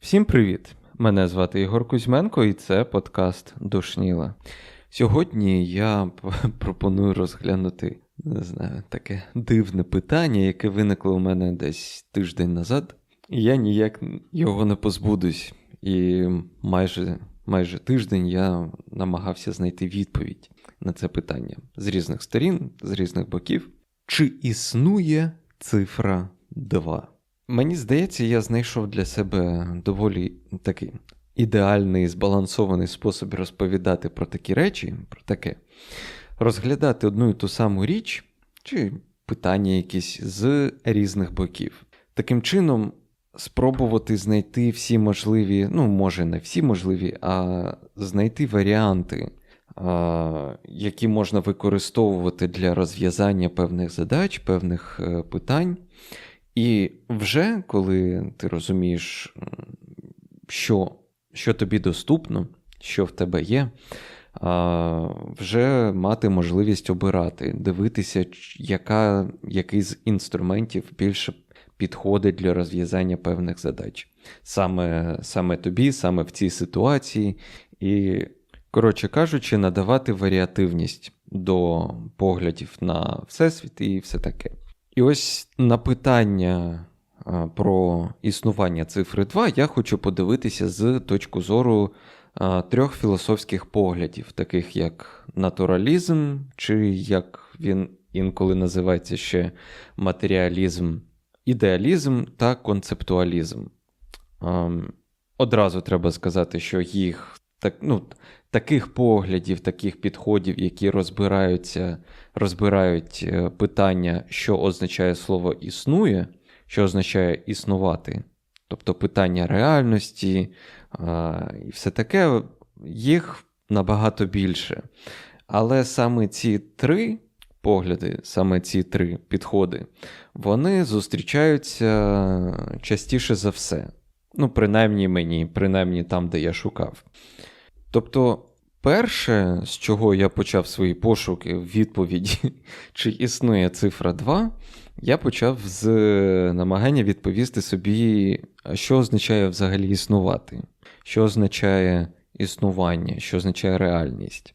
Всім привіт! Мене звати Ігор Кузьменко, і це подкаст Душніла. Сьогодні я пропоную розглянути не знаю, таке дивне питання, яке виникло у мене десь тиждень назад, я ніяк його не позбудусь. І майже, майже тиждень я намагався знайти відповідь на це питання з різних сторін, з різних боків. Чи існує цифра 2? Мені здається, я знайшов для себе доволі такий ідеальний збалансований спосіб розповідати про такі речі, про таке. Розглядати одну і ту саму річ чи питання якісь з різних боків. Таким чином, спробувати знайти всі можливі, ну, може, не всі можливі, а знайти варіанти, які можна використовувати для розв'язання певних задач, певних е, питань. І вже коли ти розумієш, що, що тобі доступно, що в тебе є, вже мати можливість обирати, дивитися, яка, який з інструментів більше підходить для розв'язання певних задач. Саме, саме тобі, саме в цій ситуації. І, коротше кажучи, надавати варіативність до поглядів на всесвіт і все таке. І ось на питання про існування цифри 2 я хочу подивитися з точки зору трьох філософських поглядів, таких як натуралізм, чи як він інколи називається ще матеріалізм, ідеалізм та концептуалізм. Одразу треба сказати, що їх так, ну, таких поглядів, таких підходів, які розбираються, розбирають е, питання, що означає слово існує, що означає існувати, тобто питання реальності і все таке, їх набагато більше. Але саме ці три погляди, саме ці три підходи, вони зустрічаються частіше за все. Ну, принаймні мені, принаймні там, де я шукав. Тобто, перше, з чого я почав свої пошуки в відповіді, чи існує цифра 2, я почав з намагання відповісти собі, що означає взагалі існувати, що означає існування, що означає реальність.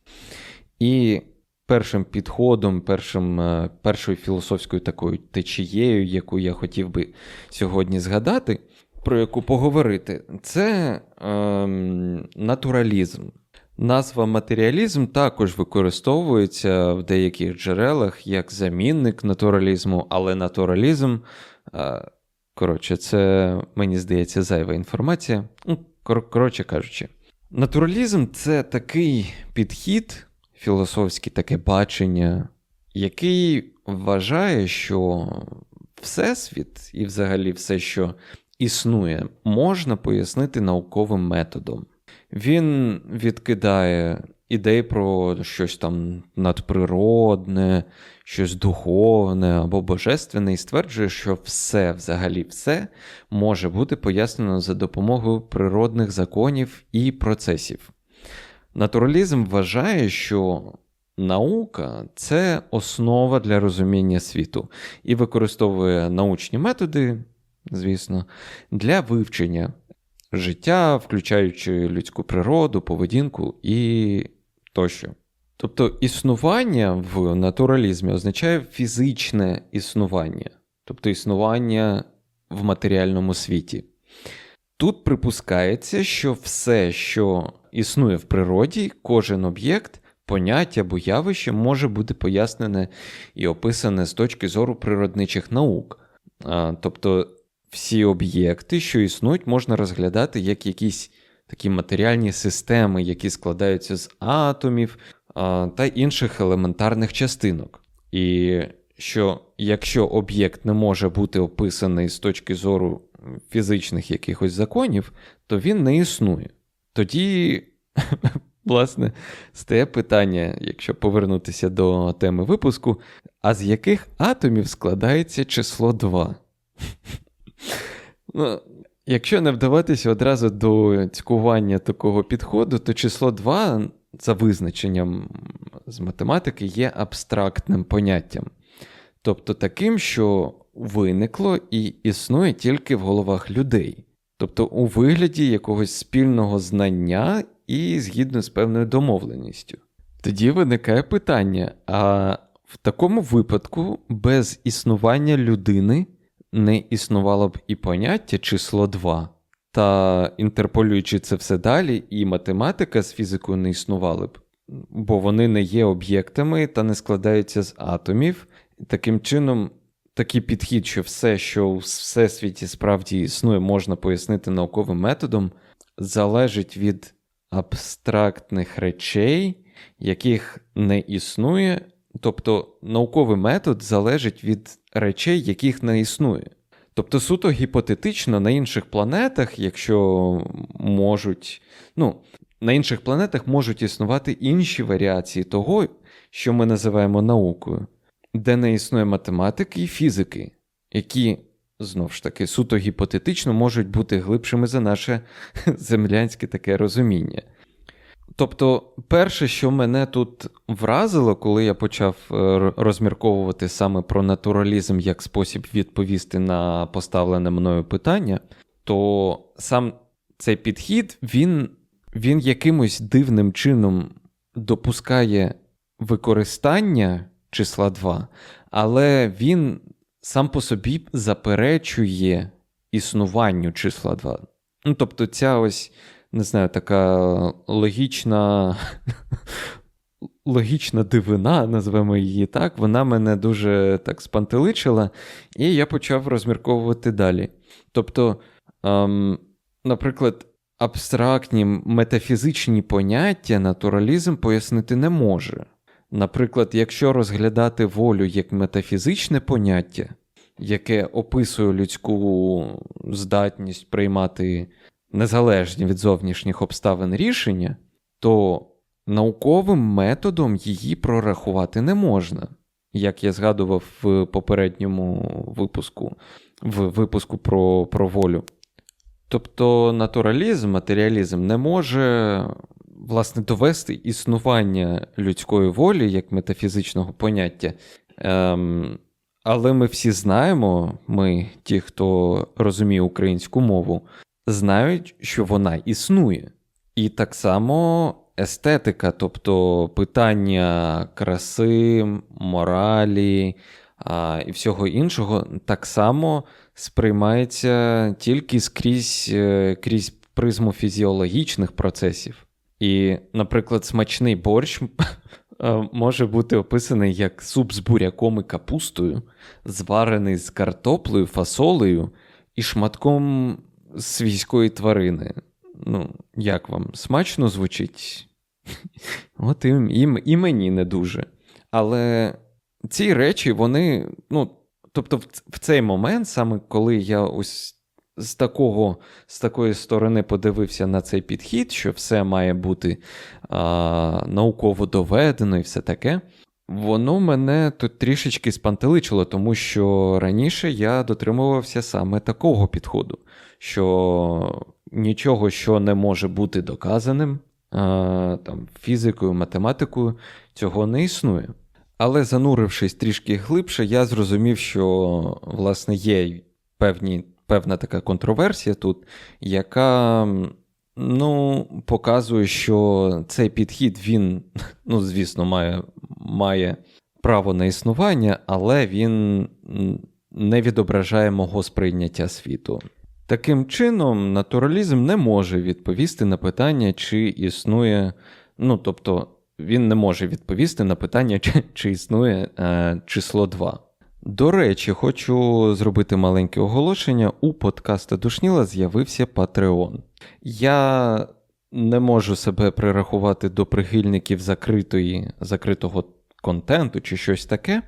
І першим підходом, першим, е, першою філософською такою течією, яку я хотів би сьогодні згадати, про яку поговорити, це ем, натуралізм. Назва матеріалізм також використовується в деяких джерелах як замінник натуралізму, але натуралізм, е, коротше, це, мені здається, зайва інформація. Ну, коротше кажучи, натуралізм це такий підхід, філософський таке бачення, який вважає, що Всесвіт і взагалі все, що існує, можна пояснити науковим методом. Він відкидає ідеї про щось там надприродне, щось духовне або божественне, і стверджує, що все, взагалі, все може бути пояснено за допомогою природних законів і процесів. Натуралізм вважає, що наука це основа для розуміння світу і використовує научні методи, звісно, для вивчення життя, включаючи людську природу, поведінку і тощо. Тобто існування в натуралізмі означає фізичне існування, тобто існування в матеріальному світі. Тут припускається, що все, що існує в природі, кожен об'єкт, поняття або явище може бути пояснене і описане з точки зору природничих наук. Тобто всі об'єкти, що існують, можна розглядати як якісь такі матеріальні системи, які складаються з атомів та інших елементарних частинок. І що якщо об'єкт не може бути описаний з точки зору фізичних якихось законів, то він не існує. Тоді, власне, стає питання, якщо повернутися до теми випуску, а з яких атомів складається число 2? Ну, якщо не вдаватися одразу до цькування такого підходу, то число 2 за визначенням з математики є абстрактним поняттям. тобто таким, що виникло і існує тільки в головах людей, тобто у вигляді якогось спільного знання і згідно з певною домовленістю. Тоді виникає питання: а в такому випадку без існування людини не існувало б і поняття число 2. Та інтерполюючи це все далі, і математика з фізикою не існували б, бо вони не є об'єктами та не складаються з атомів. Таким чином, такий підхід, що все, що у всесвіті справді існує, можна пояснити науковим методом, залежить від абстрактних речей, яких не існує. Тобто науковий метод залежить від речей, яких не існує. Тобто, суто гіпотетично на інших планетах, якщо можуть, ну, на інших планетах можуть існувати інші варіації того, що ми називаємо наукою, де не існує математики і фізики, які, знову ж таки, суто гіпотетично можуть бути глибшими за наше землянське таке розуміння. Тобто, перше, що мене тут вразило, коли я почав е, розмірковувати саме про натуралізм як спосіб відповісти на поставлене мною питання, то сам цей підхід він, він якимось дивним чином допускає використання числа 2, але він сам по собі заперечує існуванню числа 2. Ну, Тобто, ця ось не знаю, така логічна. Логічна дивина, назвемо її так, вона мене дуже так спантеличила, і я почав розмірковувати далі. Тобто, ем, наприклад, абстрактні метафізичні поняття натуралізм пояснити не може. Наприклад, якщо розглядати волю як метафізичне поняття, яке описує людську здатність приймати незалежні від зовнішніх обставин рішення, то науковим методом її прорахувати не можна. Як я згадував в попередньому випуску, в випуску про, про волю. Тобто натуралізм, матеріалізм не може власне довести існування людської волі як метафізичного поняття. Ем, Але ми всі знаємо, ми, ті, хто розуміє українську мову, знають, що вона існує. І так само естетика, тобто питання краси, моралі а, і всього іншого, так само сприймається тільки скрізь е, крізь призму фізіологічних процесів. І, наприклад, смачний борщ. Е, може бути описаний як суп з буряком і капустою, зварений з картоплею, фасолею і шматком свійської тварини. Ну, як вам? Смачно звучить? От і, і, і мені не дуже. Але ці речі, вони, ну, тобто, в, в цей момент, саме коли я ось з такого, з такої сторони подивився на цей підхід, що все має бути а, науково доведено і все таке, воно мене тут трішечки спантеличило, тому що раніше я дотримувався саме такого підходу що нічого, що не може бути доказаним там, фізикою, математикою, цього не існує. Але занурившись трішки глибше, я зрозумів, що власне є певні, певна така контроверсія тут, яка ну, показує, що цей підхід, він, ну, звісно, має, має право на існування, але він не відображає мого сприйняття світу. Таким чином, натуралізм не може відповісти на питання, чи існує, ну тобто, він не може відповісти на питання, чи, чи існує е, число 2. До речі, хочу зробити маленьке оголошення. У подкаста Душніла з'явився Patreon. Я не можу себе прирахувати до прихильників закритої, закритого контенту чи щось таке,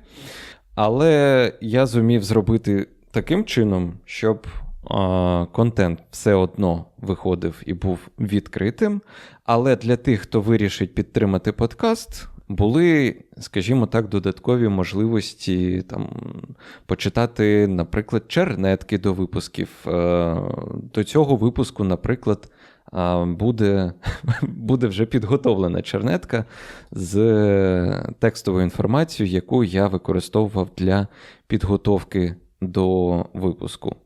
але я зумів зробити таким чином, щоб контент все одно виходив і був відкритим. Але для тих, хто вирішить підтримати подкаст, були, скажімо так, додаткові можливості там почитати, наприклад, чернетки до випусків. Е, до цього випуску, наприклад, буде буде вже підготовлена чернетка з текстовою інформацією, яку я використовував для підготовки до випуску.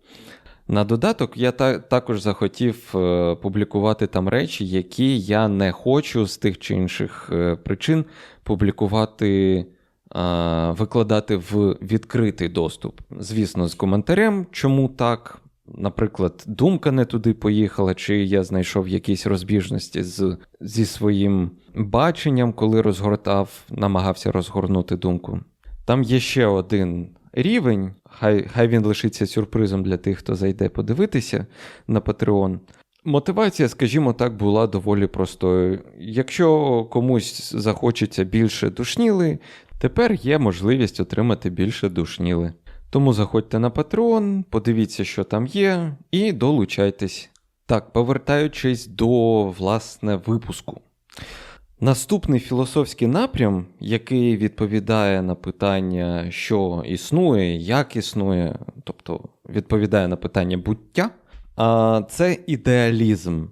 На додаток, я та, також захотів е, публікувати там речі, які я не хочу з тих чи інших е, причин публікувати, е, викладати в відкритий доступ. Звісно, з коментарем, чому так. Наприклад, думка не туди поїхала, чи я знайшов якісь розбіжності з, зі своїм баченням, коли розгортав, намагався розгорнути думку. Там є ще один рівень, хай хай він лишиться сюрпризом для тих, хто зайде подивитися на Patreon. Мотивація, скажімо так, була доволі простою. Якщо комусь захочеться більше душніли, тепер є можливість отримати більше душніли. Тому заходьте на Patreon, подивіться, що там є, і долучайтесь. Так, повертаючись до власне випуску. Наступний філософський напрям, який відповідає на питання, що існує, як існує, тобто відповідає на питання буття, це ідеалізм.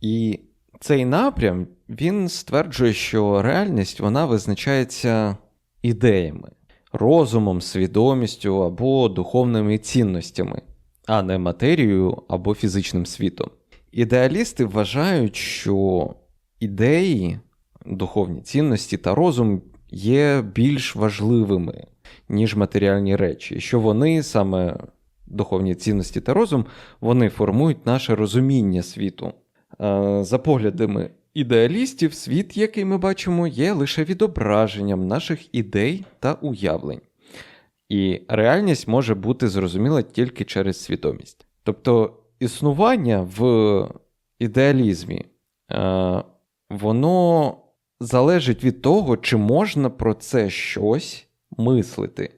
І цей напрям він стверджує, що реальність вона визначається ідеями, розумом, свідомістю або духовними цінностями, а не матерією або фізичним світом. Ідеалісти вважають, що ідеї, духовні цінності та розум є більш важливими, ніж матеріальні речі, що вони саме духовні цінності та розум, вони формують наше розуміння світу. Е, за поглядами ідеалістів, світ, який ми бачимо, є лише відображенням наших ідей та уявлень. І реальність може бути зрозуміла тільки через свідомість. Тобто існування в ідеалізмі е, воно залежить від того, чи можна про це щось мислити.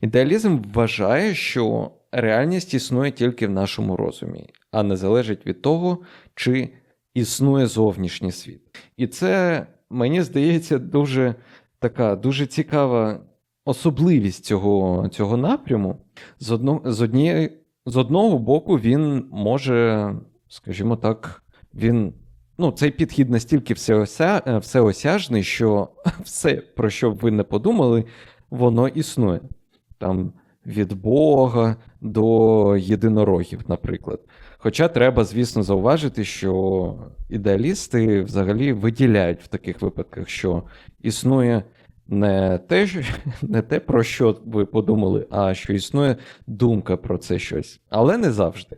Ідеалізм вважає, що реальність існує тільки в нашому розумі, а не залежить від того, чи існує зовнішній світ. І це, мені здається, дуже така дуже цікава особливість цього цього напряму. З, одно, з, однієї, з одного боку, він може, скажімо так, він ну, цей підхід настільки. Е, всеосяжний, що все, про що б ви не подумали, воно існує. Там від Бога до єдинорогів, наприклад. Хоча треба, звісно, зауважити, що ідеалісти взагалі виділяють в таких випадках, що існує не те, не те, про що ви подумали, а що існує думка про це щось, але не завжди.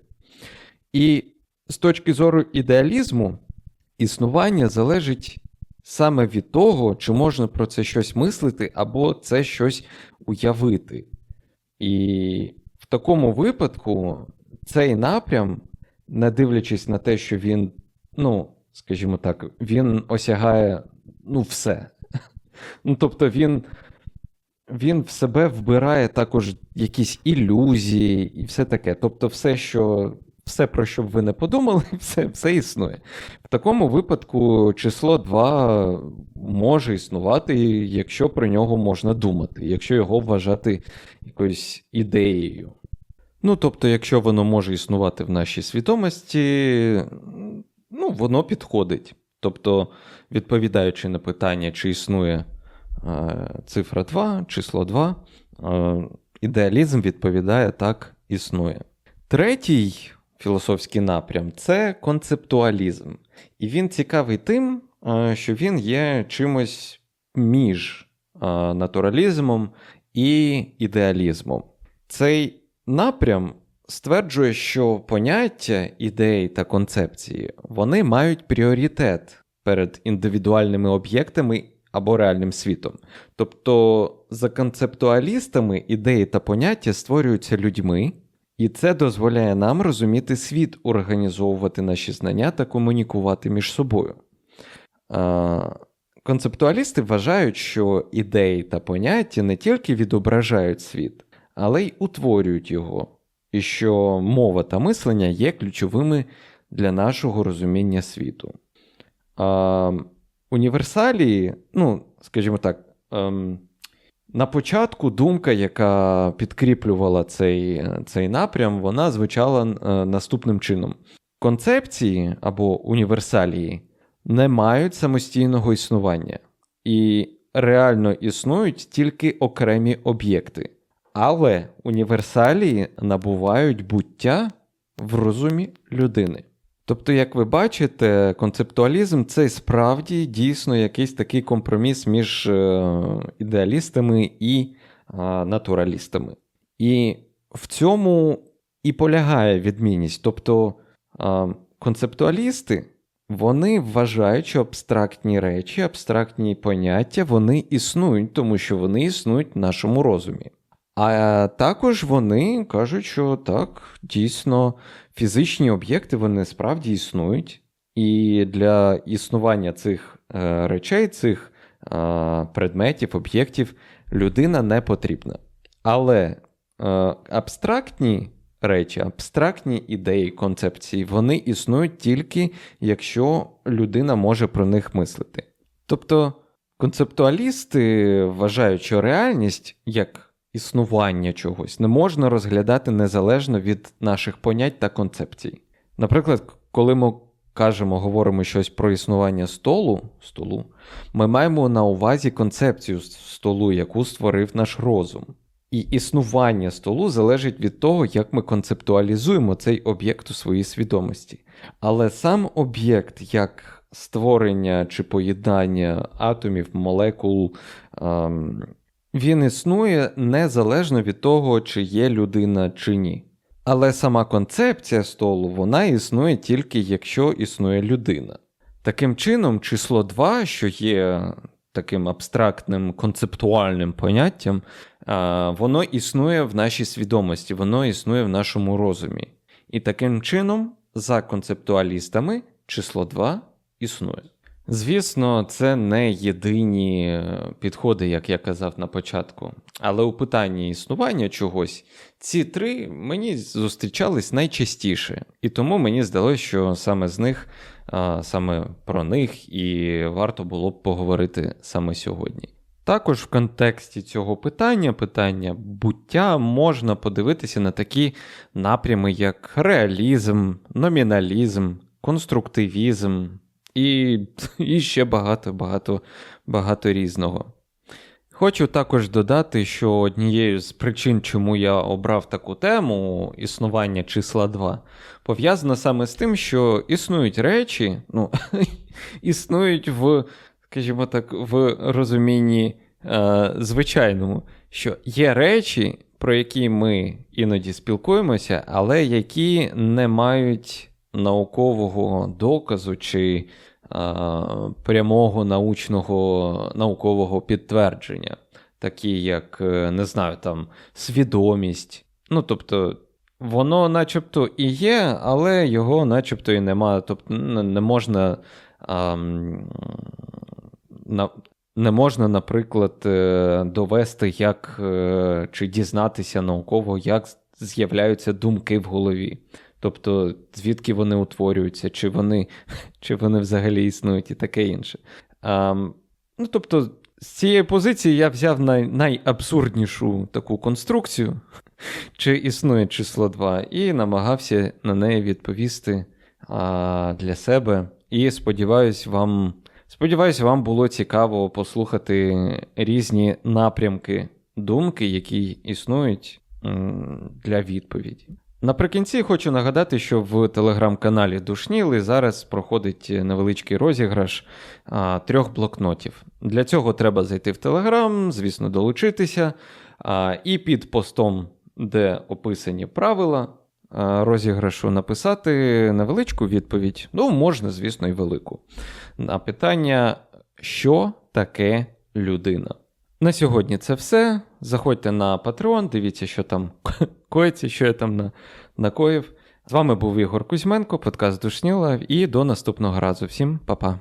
І з точки зору ідеалізму, існування залежить саме від того, чи можна про це щось мислити, або це щось уявити. І в такому випадку цей напрям, не дивлячись на те, що він, ну, скажімо так, він осягає ну, все. Ну, Тобто він. Він в себе вбирає також якісь ілюзії і все таке. Тобто, все, що все, про що б ви не подумали, все все існує. В такому випадку число 2 може існувати, якщо про нього можна думати, якщо його вважати якоюсь ідеєю. Ну, тобто, якщо воно може існувати в нашій свідомості, ну, воно підходить. Тобто, відповідаючи на питання, чи існує е, цифра 2, число 2, е, ідеалізм відповідає так, існує. Третій філософський напрям це концептуалізм. І він цікавий тим, е, що він є чимось між е, натуралізмом і ідеалізмом. Цей напрям стверджує, що поняття ідеї та концепції вони мають пріоритет перед індивідуальними об'єктами або реальним світом. Тобто, за концептуалістами ідеї та поняття створюються людьми. І це дозволяє нам розуміти світ, організовувати наші знання та комунікувати між собою. Концептуалісти вважають, що ідеї та поняття не тільки відображають світ, але й утворюють його, і що мова та мислення є ключовими для нашого розуміння світу. Універсалії, ну, скажімо так, ем, на початку думка, яка підкріплювала цей цей напрям, вона звучала е, наступним чином: концепції або універсалії не мають самостійного існування і реально існують тільки окремі об'єкти. Але універсалії набувають буття в розумі людини. Тобто, як ви бачите, концептуалізм це справді дійсно якийсь такий компроміс між е, ідеалістами і натуралістами. І в цьому і полягає відмінність. Тобто концептуалісти вони вважають, що абстрактні речі, абстрактні поняття вони існують, тому що вони існують в нашому розумі. А також вони кажуть, що так, дійсно, фізичні об'єкти вони справді існують, і для існування цих е, речей, цих е, предметів, об'єктів людина не потрібна. Але е, абстрактні речі, абстрактні ідеї, концепції, вони існують тільки якщо людина може про них мислити. Тобто концептуалісти вважають, що реальність як існування чогось не можна розглядати незалежно від наших понять та концепцій. Наприклад, коли ми кажемо, говоримо щось про існування столу, столу, ми маємо на увазі концепцію столу, яку створив наш розум. І існування столу залежить від того, як ми концептуалізуємо цей об'єкт у своїй свідомості. Але сам об'єкт, як створення чи поєднання атомів, молекул, ем, він існує незалежно від того, чи є людина чи ні. Але сама концепція столу вона існує тільки якщо існує людина. Таким чином, число 2, що є таким абстрактним концептуальним поняттям, воно існує в нашій свідомості, воно існує в нашому розумі. І таким чином, за концептуалістами, число 2 існує. Звісно, це не єдині е, підходи, як я казав на початку. Але у питанні існування чогось ці три мені зустрічались найчастіше, і тому мені здалося, що саме з них, саме про них і варто було б поговорити саме сьогодні. Також в контексті цього питання, питання буття, можна подивитися на такі напрями, як реалізм, номіналізм, конструктивізм і і ще багато багато багато різного. Хочу також додати, що однією з причин, чому я обрав таку тему існування числа 2, пов'язана саме з тим, що існують речі, ну, існують в, скажімо так, в розумінні е, звичайному, що є речі, про які ми іноді спілкуємося, але які не мають наукового доказу чи а, прямого научного наукового підтвердження, такі як, е, не знаю, там, свідомість. Ну, тобто, воно начебто і є, але його начебто і немає. Тобто, не можна. А, на, не можна, наприклад, е, довести, як е, чи дізнатися науково, як з'являються думки в голові. Тобто, звідки вони утворюються, чи вони чи вони взагалі існують і таке інше. А, Ну, тобто, з цієї позиції я взяв най, найабсурднішу таку конструкцію, чи існує число 2, і намагався на неї відповісти а, для себе. І сподіваюсь, вам сподіваюсь, вам було цікаво послухати різні напрямки думки, які існують для відповіді. Наприкінці хочу нагадати, що в телеграм-каналі Душніли зараз проходить невеличкий розіграш а, трьох блокнотів. Для цього треба зайти в Телеграм, звісно, долучитися. А, і під постом, де описані правила а, розіграшу, написати невеличку відповідь. Ну, можна, звісно, і велику. На питання, що таке людина. На сьогодні це все. Заходьте на Patreon, дивіться, що там коїться, що я там на, накоїв. З вами був Ігор Кузьменко, подкаст Душніла, і до наступного разу. Всім па-па.